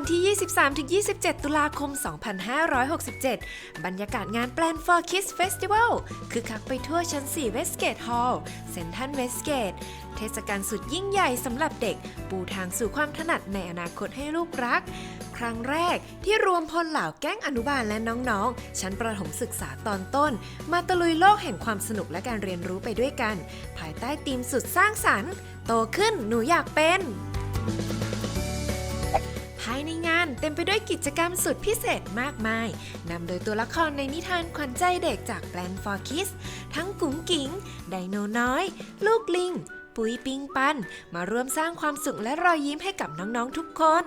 วันที่ 23-27 ตุลาคม 2567 บรรยากาศงาน Plan for Kids Festival คือคักไปทั่วชั้น 4 Westgate Hall เซนทันเวสเกตเทศกาลสุดยิ่งใหญ่สำหรับเด็ก ปูทางสู่ความถนัดในอนาคตให้ลูกรัก ครั้งแรกที่รวมพลเหล่าแก๊งอนุบาลและน้องๆ ชั้นประถมศึกษาตอนต้น มาตะลุยโลกแห่งความสนุกและการเรียนรู้ไปด้วยกัน ภายใต้ธีมสุดสร้างสรรค์ โตขึ้นหนูอยากเป็นายในงานเต็มไปด้วยกิจกรรมสุดพิเศษมากมาย นำโดยตัวละครในนิทานขวัญใจเด็กจาก Plan for Kids ทั้งกุ๋งกิ๋ง ไดโนน้อย ลูกลิง ปุยปิงปัน มาร่วมสร้างความสุขและรอยยิ้มให้กับน้องๆทุกคน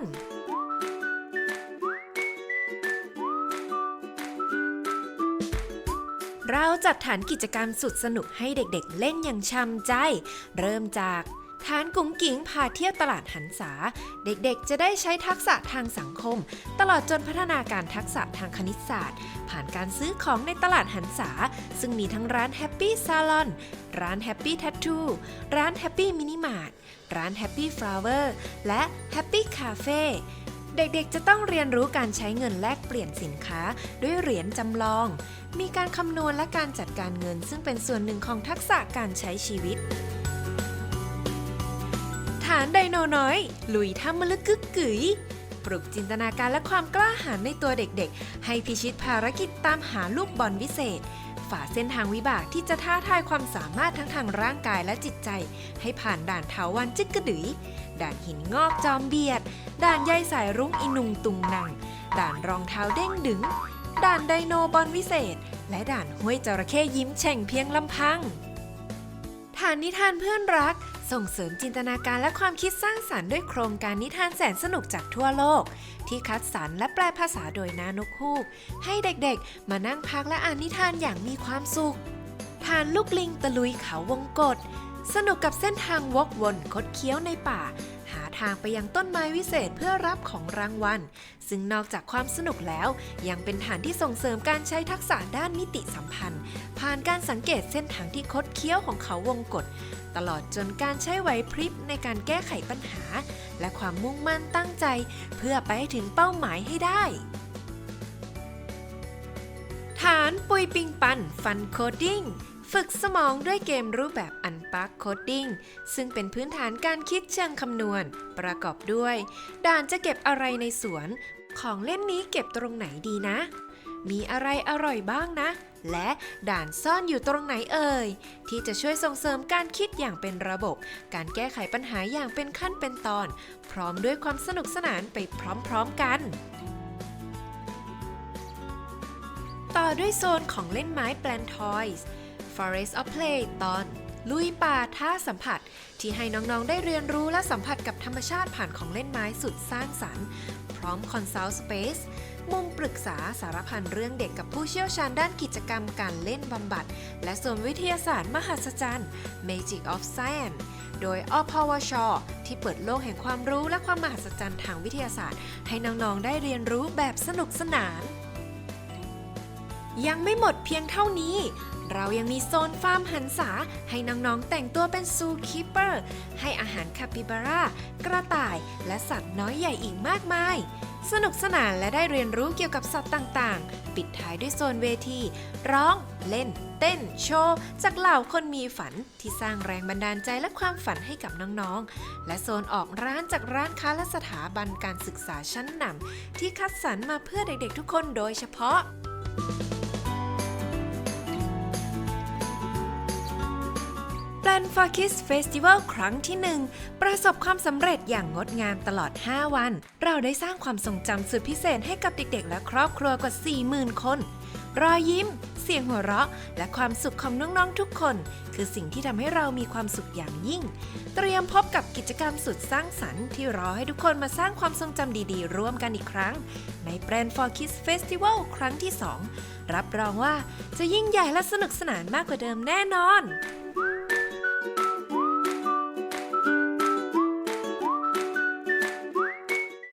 เราจัดฐานกิจกรรมสุดสนุกให้เด็กๆเล่นอย่างช่ำใจ เริ่มจาก ฐานกุ๋งกิ๋งพาเที่ยวตลาดหันษา เด็กๆ จะได้ใช้ทักษะทางสังคม ตลอดจนพัฒนาการทักษะทางคณิตศาสตร์ ผ่านการซื้อของในตลาดหันษา ซึ่งมีทั้งร้าน Happy Salon ร้าน Happy Tattoo ร้าน Happy Mini Mart ร้าน Happy Flower และ Happy Cafe เด็กๆ จะต้องเรียนรู้การใช้เงินแลกเปลี่ยนสินค้าด้วยเหรียญจำลอง มีการคำนวณและการจัดการเงินซึ่งเป็นส่วนหนึ่งของทักษะการใช้ชีวิตานไดโนน้อย ลุยถ้ำมลึกกึกกึ๋ยปลุกจินตนาการและความกล้าหาญในตัวเด็กๆ ให้พิชิตภารกิจตามหาลูกบอลวิเศษ ฝ่าเส้นทางวิบากที่จะท้าทายความสามารถทั้งทางร่างกายและจิตใจ ให้ผ่านด่านเถาวันจึกกระดือยด่านหินงอกจอมเบียด ด่านใยสายรุ้งอินุงตุงนังด่านรองเท้าเด้งดึง ด่านไดโนบอลวิเศษ และด่านห้วยจระเข้ยิ้มแฉ่งเพียงลำพัง ฐานนิทานเพื่อนรัก ส่งเสริมจินตนาการและความคิดสร้างสารรค์ด้วยโครงการนิทานแสนสนุกจากทั่วโลก ที่คัดสรรและแปลภาษาโดยนานกฮูก ให้เด็กๆ มานั่งพักและอ่านนิทานอย่างมีความสุขฐานลูกลิงตะลุยเขาวงกฏ สนุกกับเส้นทางวกวนคดเคี้ยวในป่า หาทางไปยังต้นไม้วิเศษเพื่อรับของรางวัล ซึ่งนอกจากความสนุกแล้ว ยังเป็นฐานที่ส่งเสริมการใช้ทักษะด้านนิติสัมพันธ์ ผ่านการสังเกตเส้นทางที่คดเคี้ยวของเขาวงกฏตลอดจนการใช้ไหวพริบในการแก้ไขปัญหา และความมุ่งมั่นตั้งใจ เพื่อไปให้ถึงเป้าหมายให้ได้ ฐานปุยปิงปัน ฟันโคดดิ้ง ฝึกสมองด้วยเกมรูปแบบอันปาร์คโคดดิ้งซึ่งเป็นพื้นฐานการคิดเชิงคำนวณ ประกอบด้วย ด่านจะเก็บอะไรในสวน ของเล่นนี้เก็บตรงไหนดีนะ มีอะไรอร่อยบ้างนะ และด่านซ่อนอยู่ตรงไหนเอ่ย ที่จะช่วยส่งเสริมการคิดอย่างเป็นระบบ การแก้ไขปัญหาอย่างเป็นขั้นเป็นตอน พร้อมด้วยความสนุกสนานไปพร้อมๆกันต่อด้วยโซนของเล่นไม้แปลนทอยส์ Forest of Play ตอน ลุยป่าท่าสัมผัส ที่ให้น้องๆได้เรียนรู้และสัมผัสกับธรรมชาติผ่านของเล่นไม้สุดสร้างสรรค์ พร้อม Consult Space มุมปรึกษาสารพันเรื่องเด็กกับผู้เชี่ยวชาญด้านกิจกรรมการเล่นบำบัด และส่วนวิทยาศาสตร์มหัศจรรย์ Magic of Science โดยอพวช ที่เปิดโลกแห่งความรู้และความมหัศจรรย์ทางวิทยาศาสตร์ ให้น้องๆได้เรียนรู้แบบสนุกสนาน ยังไม่หมดเพียงเท่านี้ เรายังมีโซนฟาร์มหันษาให้น้องๆ แต่งตัวเป็นซูคีเปอร์ ให้อาหารคาปิบาร่า กระต่าย และสัตว์น้อยใหญ่อีกมากมาย สนุกสนานและได้เรียนรู้เกี่ยวกับสัตว์ต่างๆ ปิดท้ายด้วยโซนเวที ร้อง เล่น เต้น โชว์ จากเหล่าคนมีฝันที่สร้างแรงบันดาลใจและความฝันให้กับน้องๆ และโซนออกร้านจากร้านค้าและสถาบันการศึกษาชั้นนำที่คัดสรรมาเพื่อเด็กๆทุกคนโดยเฉพาะ Plan for Kids Festival ครั้งที่ 1 ประสบความสำเร็จอย่างงดงามตลอด 5 วัน เราได้สร้างความทรงจำสุดพิเศษให้กับเด็กๆ และครอบครัวกว่า 40,000 คน รอยยิ้ม เสียงหัวเราะ และความสุขของน้องๆ ทุกคน คือสิ่งที่ทำให้เรามีความสุขอย่างยิ่ง เตรียมพบกับกิจกรรมสุดสร้างสรรค์ที่รอให้ทุกคนมาสร้างความทรงจำดีๆ ร่วมกันอีกครั้ง ใน Plan for Kids Festival ครั้งที่ 2 รับรองว่าจะยิ่งใหญ่และสนุกสนานมากกว่าเดิมแน่นอน